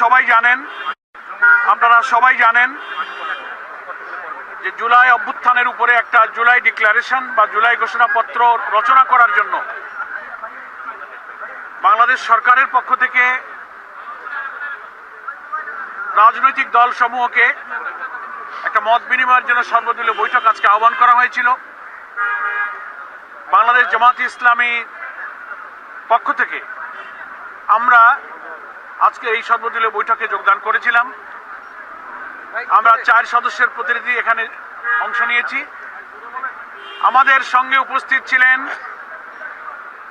সবাই জানেন, আপনারা সবাই জানেন যে জুলাই অভ্যুত্থানের উপরে একটা জুলাই ডিক্লারেশন বা জুলাই ঘোষণাপত্র রচনা করার জন্য বাংলাদেশ সরকারের পক্ষ থেকে রাজনৈতিক দল সমূহকে একটা মত বিনিময়ের জন্য সর্বদলীয় বৈঠক আজকে আহ্বান করা হয়েছিল। বাংলাদেশ জামাত ইসলামী পক্ষ থেকে আমরা আজকে এই সর্বদলীয় বৈঠকে যোগদান করেছিলাম। আমরা চার সদস্যের প্রতিনিধি এখানে অংশ নিয়েছি। আমাদের সঙ্গে উপস্থিত ছিলেন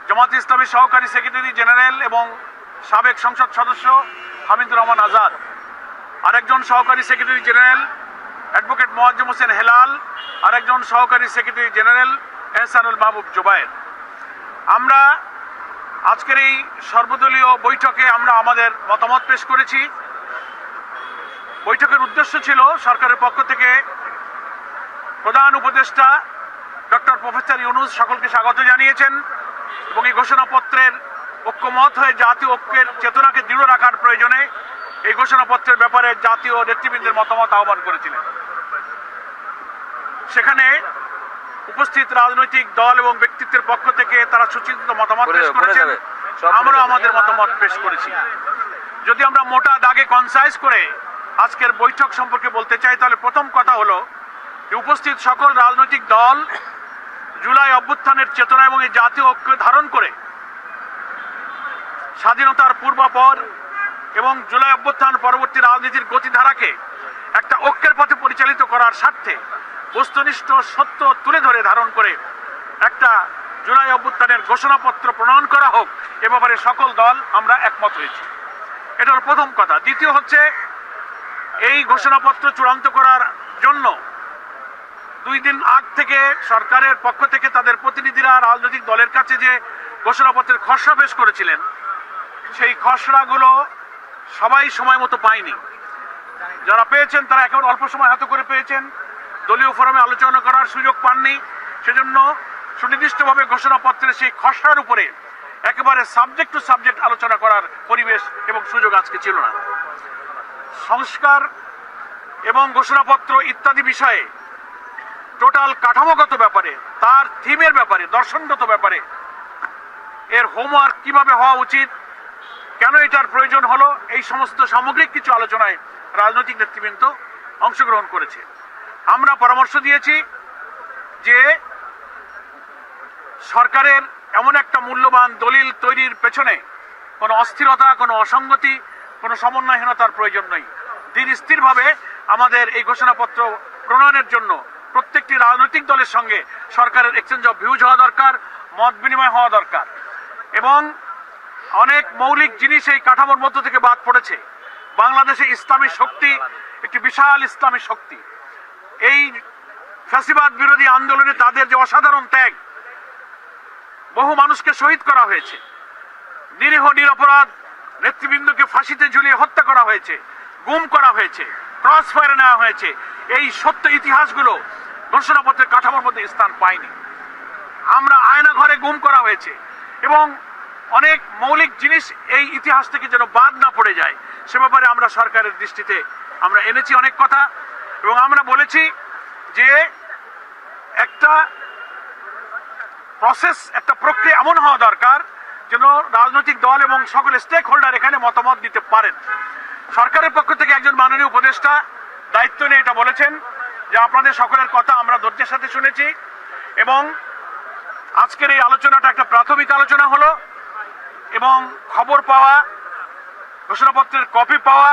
জামাত ইসলামী সহকারী সেক্রেটারি জেনারেল এবং সাবেক সংসদ সদস্য হামিদুর রহমান আজাদ। আরেকজন সহকারী secretary general advocate Moazzem Hossain Helal আরেকজন সহকারী সেক্রেটারি জেনারেল এহসানুল মাহবুব জোবায়ের। আমরা আজকের এই সর্বদলীয় বৈঠকে আমরা আমাদের মতামত পেশ করেছি। বৈঠকের উদ্দেশ্য ছিল সরকারের পক্ষ থেকে প্রধান উপদেষ্টা ডক্টর প্রফেসর ইউনুস সকলকে স্বাগত জানিয়েছেন এবং এই ঘোষণাপত্রের ঐক্যমত হয়ে জাতীয় ঐক্যের চেতনাকে দৃঢ় রাখার প্রয়োজনে এই ঘোষণাপত্রের ব্যাপারে জাতীয় নেতৃবৃন্দের মতামত আহ্বান করেছিলেন। সেখানে উপস্থিত রাজনৈতিক দল এবং ব্যক্তিত্বের পক্ষ থেকে তারা সুচিন্তিত মতামত পেশ করেছেন। আমরা আমাদের মতামত পেশ করেছি। যদি আমরা মোটা দাগে কনসাইজ করে আজকের বৈঠক সম্পর্কে বলতে চাই তাহলে প্রথম কথা হলো যে উপস্থিত সকল রাজনৈতিক দল জুলাই অভ্যুত্থানের চেতনা এবং এই জাতীয় ঐক্য ধারণ করে স্বাধীনতার পূর্বাপর এবং জুলাই অভ্যুত্থান পরবর্তী রাজনীতির গতিধারাকে একটা ঐক্যের পথে পরিচালিত করার স্বার্থে বস্তুনিষ্ঠ সত্য তুলে ধরে ধারণ করে একটা জুলাই অভ্যুত্থানের ঘোষণাপত্র প্রণয়ন করা হোক, এ ব্যাপারে সকল দল আমরা একমত হয়েছি। এটা হলো প্রথম কথা। দ্বিতীয় হচ্ছে, এই ঘোষণাপত্র চূড়ান্ত করার জন্য দুই দিন আগ থেকে সরকারের পক্ষ থেকে তাদের প্রতিনিধিরা রাজনৈতিক দলের কাছে যে ঘোষণাপত্রের খসড়া পেশ করেছিলেন, সেই খসড়াগুলো সবাই সময় মতো পায়নি। যারা পেয়েছেন তারা একেবারে অল্প সময় হাতে করে পেয়েছেন। দলীয় ফোরামে আলোচনা করার সুযোগ পাননি। সেজন্য সুনির্দিষ্টভাবে ঘোষণাপত্রের সেই খসড়ার উপরে একেবারে সাবজেক্ট টু সাবজেক্ট আলোচনা করার পরিবেশ এবং সুযোগ আজকে ছিল না। সংস্কার এবং ঘোষণাপত্র ইত্যাদি বিষয়ে টোটাল কাঠামোগত ব্যাপারে, তার থিমের ব্যাপারে, দর্শনগত ব্যাপারে এর হোমওয়ার্ক কীভাবে হওয়া উচিত, কেন এটার প্রয়োজন হলো, এই সমস্ত সামগ্রিক কিছু আলোচনায় রাজনৈতিক নেতৃবৃন্দ অংশগ্রহণ করেছে। আমরা পরামর্শ দিয়েছি যে সরকারের এমন একটা মূল্যবান দলিল তৈরির পেছনে কোনো অস্থিরতা, কোনো অসঙ্গতি, কোনো সমন্বয়হীনতার প্রয়োজন নেই। ধীর স্থিরভাবে আমাদের এই ঘোষণাপত্র প্রণয়নের জন্য প্রত্যেকটি রাজনৈতিক দলের সঙ্গে সরকারের এক্সচেঞ্জ অফ ভিউজ হওয়া দরকার, মত বিনিময় হওয়া দরকার এবং অনেক মৌলিক জিনিস এই কাঠামোর মধ্য থেকে বাদ পড়েছে। বাংলাদেশে ইসলামী শক্তি একটি বিশাল ইসলামী শক্তি। এই ফ্যাসিবাদ বিরোধী আন্দোলনে তাদের যে অসাধারণ ত্যাগ, বহু মানুষকে শহীদ করা হয়েছে। নিরীহ, নিরপরাধ নেতৃবৃন্দকে ফাঁসিতে ঝুলিয়ে হত্যা করা হয়েছে, গুম করা হয়েছে ক্রস ফায়ারে নেওয়া হয়েছে। এই সত্য ইতিহাসগুলো ঘোষণাপত্রের কাঠামোর মধ্যে স্থান পায়নি। আমরা আয়না ঘরে গুম করা হয়েছে এবং অনেক মৌলিক জিনিস এই ইতিহাস থেকে যেন বাদ না পড়ে যায়। সে ব্যাপারে আমরা সরকারের দৃষ্টিতে আমরা এনেছি অনেক কথা। এবং আমরা বলেছি যে একটা প্রসেস একটা প্রক্রিয়া এমন হওয়া দরকার যেন রাজনৈতিক দল এবং সকল স্টেক হোল্ডার এখানে মতামত দিতে পারেন। সরকারের পক্ষ থেকে একজন মাননীয় উপদেষ্টা দায়িত্ব নিয়ে এটা বলেছেন যে আপনাদের সকলের কথা আমরা ধৈর্যের সাথে শুনেছি এবং আজকের এই আলোচনাটা একটা প্রাথমিক আলোচনা হলো এবং খবর পাওয়া, ঘোষণাপত্রের কপি পাওয়া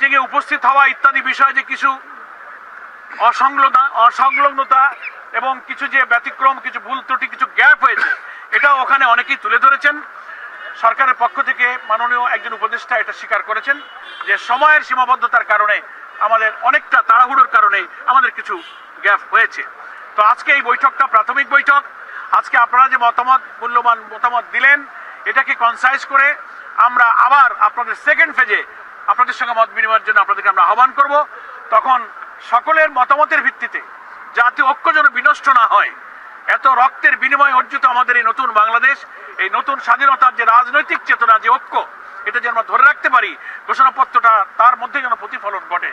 মিটিংয়ে উপস্থিত হওয়া ইত্যাদি বিষয়ে যে কিছু অসংলগ্নতা অসংলগ্নতা এবং কিছু যে ব্যতিক্রম, কিছু ভুল ত্রুটি, কিছু গ্যাপ হয়েছে, এটাও ওখানে অনেকেই তুলে ধরেছেন। সরকারের পক্ষ থেকে মাননীয় একজন উপদেষ্টা এটা স্বীকার করেছেন যে সময়ের সীমাবদ্ধতার কারণে আমাদের অনেকটা তাড়াহুড়োর কারণে আমাদের কিছু গ্যাপ হয়েছে। তো আজকে এই বৈঠকটা প্রাথমিক বৈঠক। আজকে আপনারা যে মতামত, মূল্যবান মতামত দিলেন, এটাকে কনসাইজ করে আমরা আবার আপনাদের সেকেন্ড ফেজে আপনাদের সঙ্গে মত বিনিময়ের জন্য আপনাদেরকে আমরা আহ্বান করব। তখন সকলের মতামতের ভিত্তিতে জাতীয় ঐক্য যেন বিনষ্ট না হয়, এত রক্তের বিনিময় অর্জিত আমাদের এই নতুন বাংলাদেশ, এই নতুন স্বাধীনতার যে রাজনৈতিক চেতনা, যে ঐক্য, এটা যেন আমরা ধরে রাখতে পারি, ঘোষণাপত্রটা তার মধ্যে যেন প্রতিফলন ঘটে।